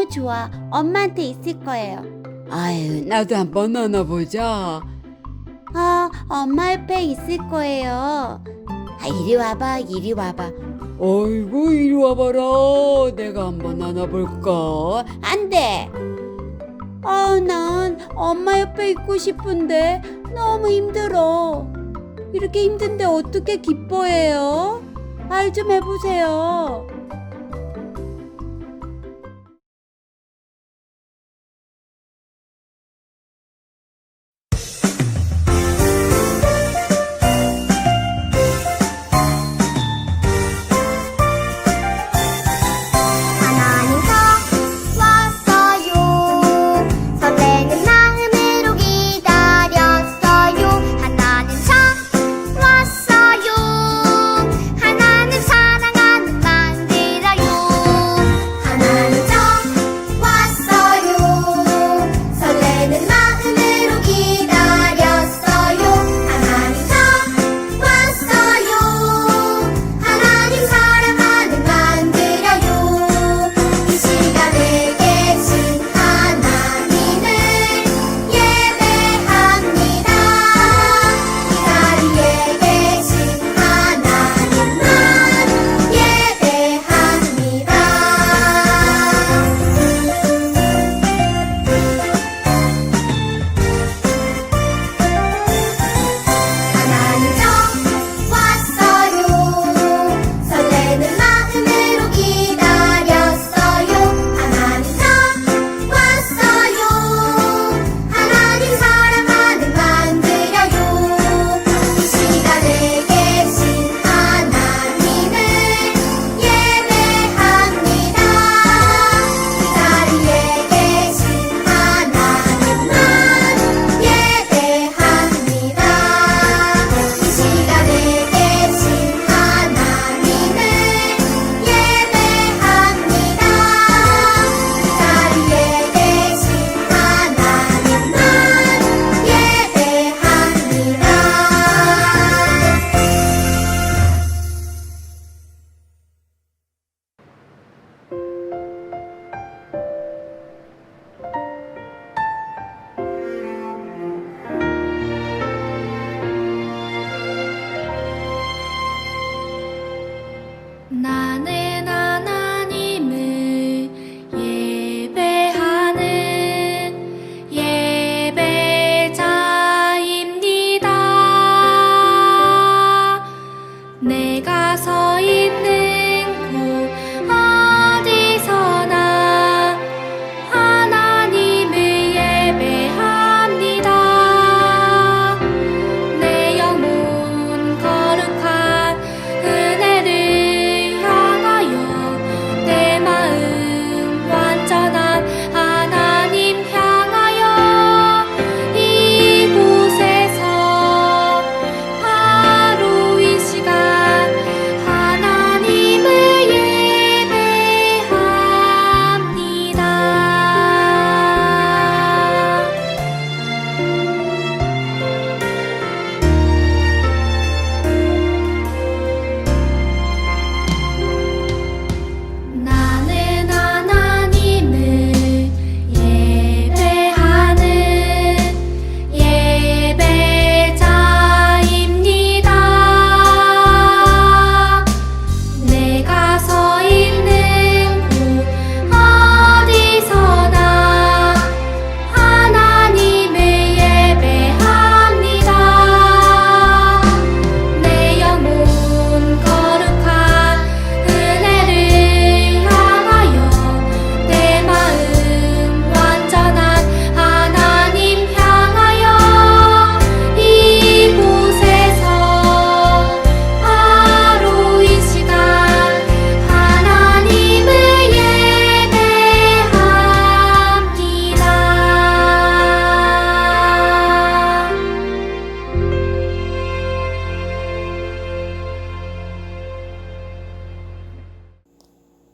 너무 좋아. 엄마한테 있을 거예요. 아유, 나도 한번 안아보자. 아, 엄마 옆에 있을 거예요. 아, 이리 와봐, 이리 와봐. 어이구, 이리 와봐라. 내가 한번 안아볼까? 안 돼. 아, 난 엄마 옆에 있고 싶은데 너무 힘들어. 이렇게 힘든데 어떻게 기뻐해요? 말 좀 해보세요.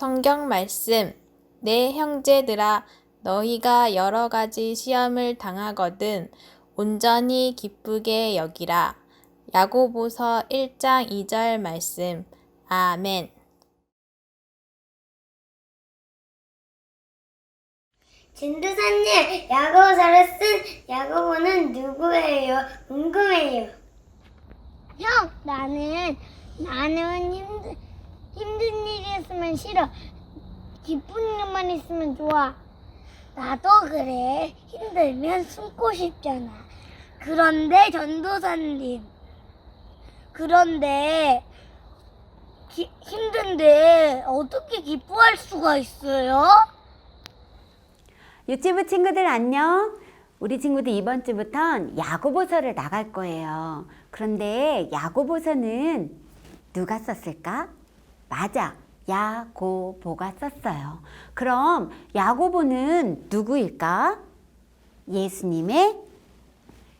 성경 말씀 내 형제들아 너희가 여러 가지 시험을 당하거든 온전히 기쁘게 여기라 야고보서 1장 2절 말씀 아멘 진두사님, 야고보서를 쓴 야고보는 누구예요? 궁금해요. 형, 나는 나는 힘든 힘든 일이 있으면 싫어. 기쁜 일만 있으면 좋아. 나도 그래. 힘들면 숨고 싶잖아. 그런데 전도사님, 그런데 기- 힘든데 어떻게 기뻐할 수가 있어요? 유치부 친구들 안녕. 우리 친구들 이번 주부턴 야고보서를 나갈 거예요. 그런데 야고보서는 누가 썼을까? 맞아. 야고보가 썼어요. 그럼 야고보는 누구일까? 예수님의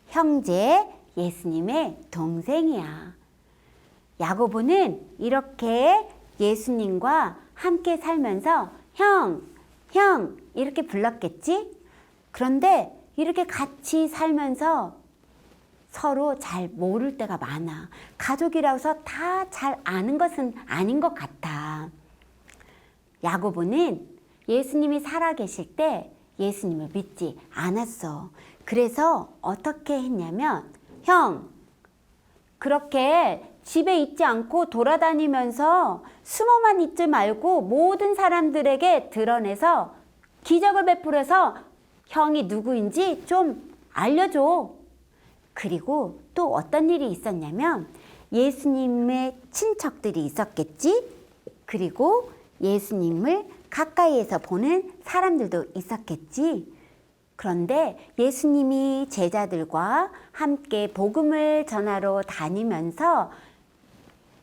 형제, 예수님의 동생이야. 야고보는 이렇게 예수님과 함께 살면서 형, 형 이렇게 불렀겠지? 그런데 이렇게 같이 살면서 서로 잘 모를 때가 많아. 가족이라서 다 잘 아는 것은 아닌 것 같아. 야고보는 예수님이 살아계실 때 예수님을 믿지 않았어. 그래서 어떻게 했냐면, 형, 그렇게 집에 있지 않고 돌아다니면서 숨어만 있지 말고 모든 사람들에게 드러내서 기적을 베풀어서 형이 누구인지 좀 알려줘. 그리고 또 어떤 일이 있었냐면 예수님의 친척들이 있었겠지? 그리고 예수님을 가까이에서 보는 사람들도 있었겠지? 그런데 예수님이 제자들과 함께 복음을 전하러 다니면서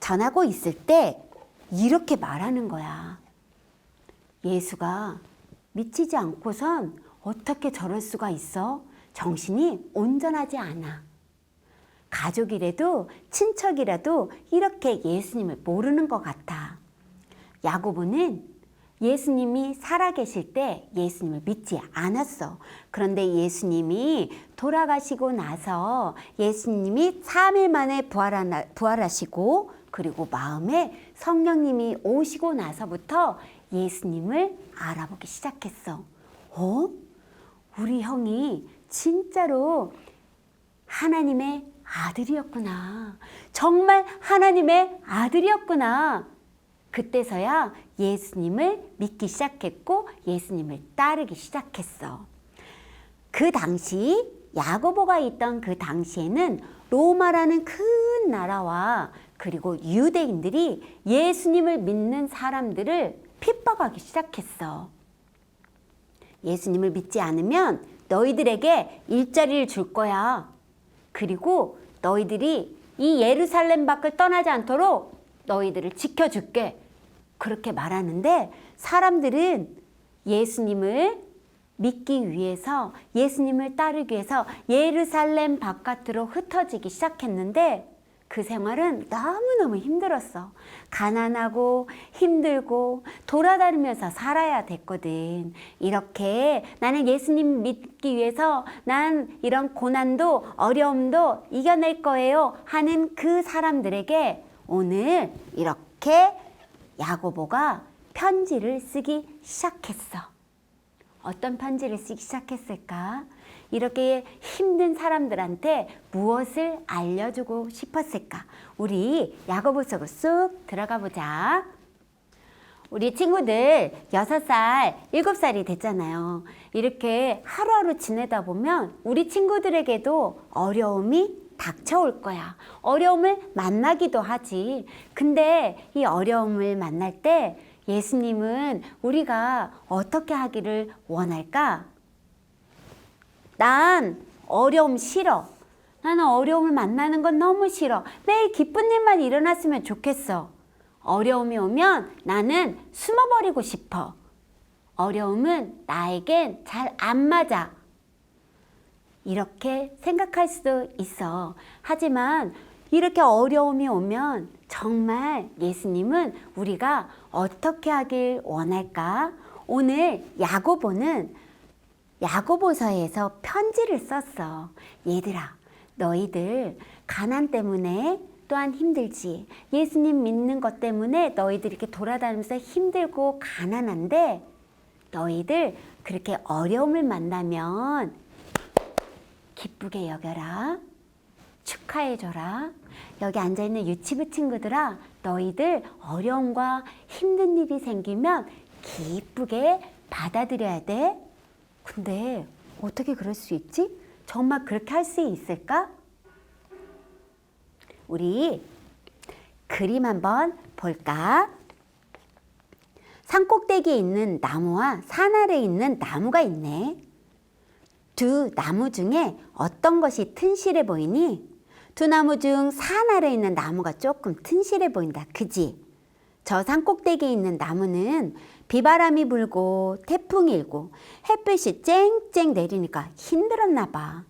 전하고 있을 때 이렇게 말하는 거야. 예수가 미치지 않고선 어떻게 저럴 수가 있어? 정신이 온전하지 않아. 가족이라도 친척이라도 이렇게 예수님을 모르는 것 같아. 야고보는 예수님이 살아계실 때 예수님을 믿지 않았어. 그런데 예수님이 돌아가시고 나서 예수님이 3일 만에 부활하, 부활하시고 그리고 마음에 성령님이 오시고 나서부터 예수님을 알아보기 시작했어. 어? 우리 형이 진짜로 하나님의 아들이었구나. 정말 하나님의 아들이었구나. 그때서야 예수님을 믿기 시작했고 예수님을 따르기 시작했어. 그 당시 야고보가 있던 그 당시에는 로마라는 큰 나라와 그리고 유대인들이 예수님을 믿는 사람들을 핍박하기 시작했어. 예수님을 믿지 않으면 너희들에게 일자리를 줄 거야. 그리고 너희들이 이 예루살렘 밖을 떠나지 않도록 너희들을 지켜줄게. 그렇게 말하는데 사람들은 예수님을 믿기 위해서 예수님을 따르기 위해서 예루살렘 바깥으로 흩어지기 시작했는데 그 생활은 너무너무 힘들었어. 가난하고 힘들고 돌아다니면서 살아야 됐거든. 이렇게 나는 예수님 믿기 위해서 난 이런 고난도 어려움도 이겨낼 거예요 하는 그 사람들에게 오늘 이렇게 야고보가 편지를 쓰기 시작했어. 어떤 편지를 쓰기 시작했을까? 이렇게 힘든 사람들한테 무엇을 알려주고 싶었을까? 우리 야고보 속으로 쑥 들어가 보자. 우리 친구들 여섯 살 일곱 살이 됐잖아요. 이렇게 하루하루 지내다 보면 우리 친구들에게도 어려움이 닥쳐올 거야. 어려움을 만나기도 하지. 근데 이 어려움을 만날 때 예수님은 우리가 어떻게 하기를 원할까? 난 어려움 싫어. 나는 어려움을 만나는 건 너무 싫어. 매일 기쁜 일만 일어났으면 좋겠어. 어려움이 오면 나는 숨어버리고 싶어. 어려움은 나에겐 잘 안 맞아. 이렇게 생각할 수도 있어. 하지만 이렇게 어려움이 오면 정말 예수님은 우리가 어떻게 하길 원할까? 오늘 야고보는 야고보서에서 편지를 썼어. 얘들아, 너희들 가난 때문에 또한 힘들지. 예수님 믿는 것 때문에 너희들 이렇게 돌아다니면서 힘들고 가난한데 너희들 그렇게 어려움을 만나면 기쁘게 여겨라. 축하해줘라. 여기 앉아있는 유치부 친구들아, 너희들 어려움과 힘든 일이 생기면 기쁘게 받아들여야 돼. 근데 어떻게 그럴 수 있지? 정말 그렇게 할 수 있을까? 우리 그림 한번 볼까? 산 꼭대기에 있는 나무와 산 아래에 있는 나무가 있네. 두 나무 중에 어떤 것이 튼실해 보이니? 두 나무 중 산 아래에 있는 나무가 조금 튼실해 보인다. 그지? 저 산 꼭대기에 있는 나무는 비바람이 불고 태풍이 일고 햇빛이 쨍쨍 내리니까 힘들었나 봐.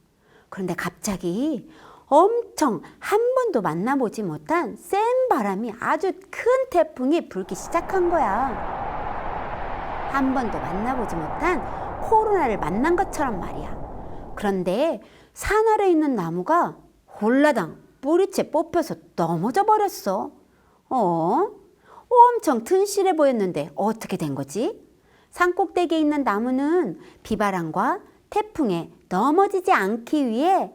그런데 갑자기 엄청 한 번도 만나보지 못한 센 바람이 아주 큰 태풍이 불기 시작한 거야. 한 번도 만나보지 못한 코로나를 만난 것처럼 말이야. 그런데 산 아래 있는 나무가 홀라당 뿌리채 뽑혀서 넘어져 버렸어. 어? 엄청 튼실해 보였는데 어떻게 된 거지? 산 꼭대기에 있는 나무는 비바람과 태풍에 넘어지지 않기 위해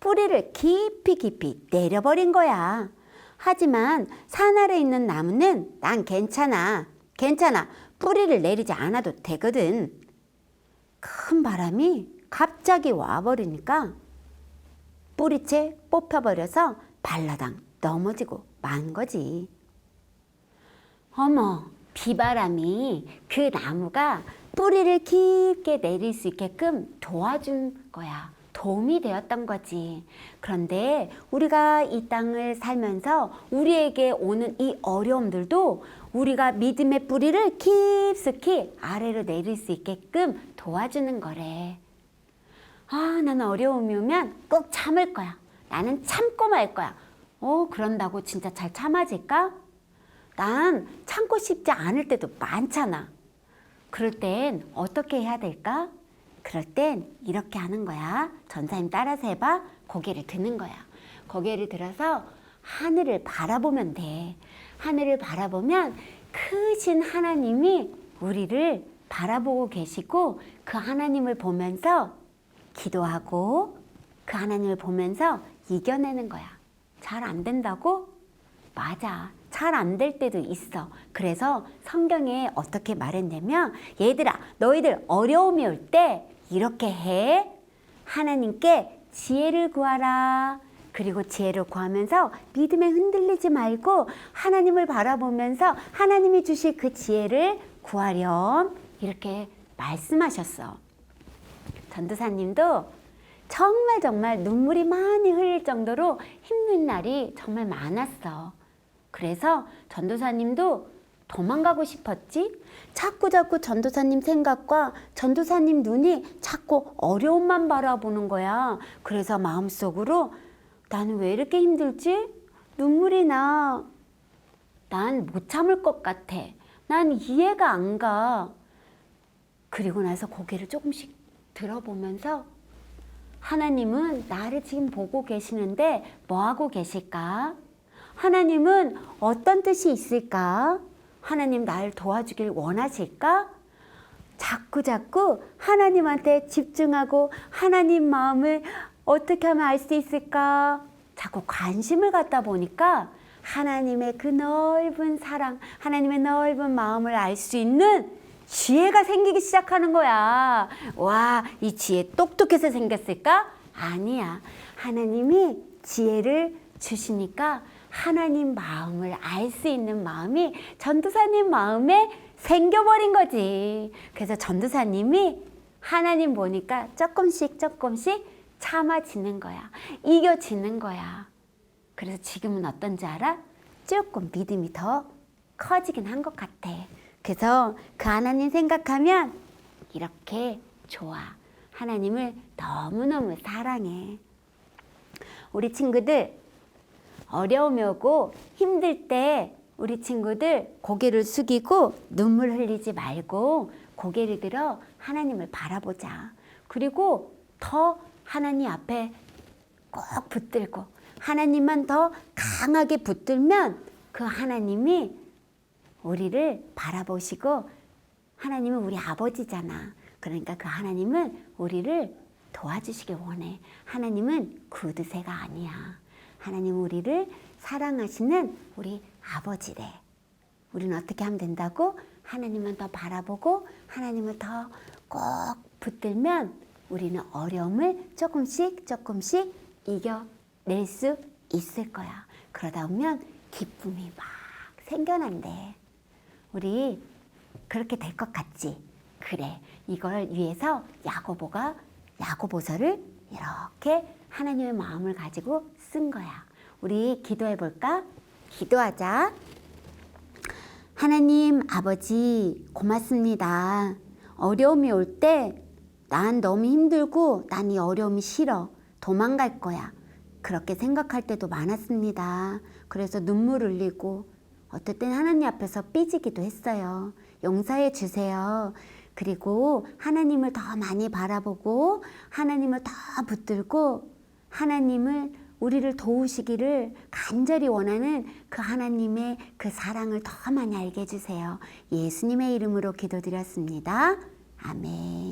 뿌리를 깊이 깊이 내려버린 거야. 하지만 산 아래 있는 나무는 난 괜찮아. 괜찮아. 뿌리를 내리지 않아도 되거든. 큰 바람이 갑자기 와버리니까 뿌리채 뽑혀버려서 발라당 넘어지고 만 거지. 어머, 비바람이 그 나무가 뿌리를 깊게 내릴 수 있게끔 도와준 거야. 도움이 되었던 거지. 그런데 우리가 이 땅을 살면서 우리에게 오는 이 어려움들도 우리가 믿음의 뿌리를 깊숙이 아래로 내릴 수 있게끔 도와주는 거래. 아, 나는 어려움이 오면 꼭 참을 거야. 나는 참고 말 거야. 어, 그런다고 진짜 잘 참아질까? 난 참고 싶지 않을 때도 많잖아. 그럴 땐 어떻게 해야 될까? 그럴 땐 이렇게 하는 거야. 전사님 따라서 해봐. 고개를 드는 거야. 고개를 들어서 하늘을 바라보면 돼. 하늘을 바라보면 크신 하나님이 우리를 바라보고 계시고 그 하나님을 보면서 기도하고 그 하나님을 보면서 이겨내는 거야. 잘 안 된다고? 맞아. 잘 안 될 때도 있어. 그래서 성경에 어떻게 말했냐면, 얘들아, 너희들 어려움이 올 때 이렇게 해. 하나님께 지혜를 구하라. 그리고 지혜를 구하면서 믿음에 흔들리지 말고 하나님을 바라보면서 하나님이 주실 그 지혜를 구하렴. 이렇게 말씀하셨어. 전도사님도 정말 정말 눈물이 많이 흘릴 정도로 힘든 날이 정말 많았어. 그래서 전도사님도 도망가고 싶었지? 자꾸 자꾸 전도사님 생각과 전도사님 눈이 자꾸 어려움만 바라보는 거야. 그래서 마음속으로 나는 왜 이렇게 힘들지? 눈물이 나. 난 못 참을 것 같아. 난 이해가 안 가. 그리고 나서 고개를 조금씩 들어보면서 하나님은 나를 지금 보고 계시는데 뭐 하고 계실까? 하나님은 어떤 뜻이 있을까? 하나님 날 도와주길 원하실까? 자꾸 자꾸 하나님한테 집중하고 하나님 마음을 어떻게 하면 알 수 있을까? 자꾸 관심을 갖다 보니까 하나님의 그 넓은 사랑, 하나님의 넓은 마음을 알 수 있는 지혜가 생기기 시작하는 거야. 와, 이 지혜 똑똑해서 생겼을까? 아니야. 하나님이 지혜를 주시니까 하나님 마음을 알 수 있는 마음이 전도사님 마음에 생겨버린 거지. 그래서 전도사님이 하나님 보니까 조금씩 조금씩 참아지는 거야. 이겨지는 거야. 그래서 지금은 어떤지 알아? 조금 믿음이 더 커지긴 한 것 같아. 그래서 그 하나님 생각하면 이렇게 좋아. 하나님을 너무너무 사랑해. 우리 친구들 어려움이 오고 힘들 때 우리 친구들 고개를 숙이고 눈물 흘리지 말고 고개를 들어 하나님을 바라보자. 그리고 더 하나님 앞에 꼭 붙들고 하나님만 더 강하게 붙들면 그 하나님이 우리를 바라보시고 하나님은 우리 아버지잖아. 그러니까 그 하나님은 우리를 도와주시길 원해. 하나님은 구두쇠가 아니야. 하나님은 우리를 사랑하시는 우리 아버지래. 우리는 어떻게 하면 된다고? 하나님만 더 바라보고 하나님을 더 꼭 붙들면 우리는 어려움을 조금씩 조금씩 이겨낼 수 있을 거야. 그러다 보면 기쁨이 막 생겨난대. 우리 그렇게 될 것 같지? 그래. 이걸 위해서 야고보가 야고보서를 이렇게 하나님의 마음을 가지고 쓴 거야. 우리 기도해 볼까? 기도하자. 하나님 아버지 고맙습니다. 어려움이 올 때 난 너무 힘들고 난 이 어려움이 싫어. 도망갈 거야. 그렇게 생각할 때도 많았습니다. 그래서 눈물 흘리고 어떨 땐 하나님 앞에서 삐지기도 했어요. 용서해 주세요. 그리고 하나님을 더 많이 바라보고 하나님을 더 붙들고 하나님을 우리를 도우시기를 간절히 원하는 그 하나님의 그 사랑을 더 많이 알게 해주세요. 예수님의 이름으로 기도드렸습니다. 아멘.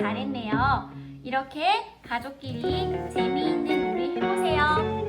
잘했네요. 이렇게 가족끼리 재미있는 놀이 해보세요.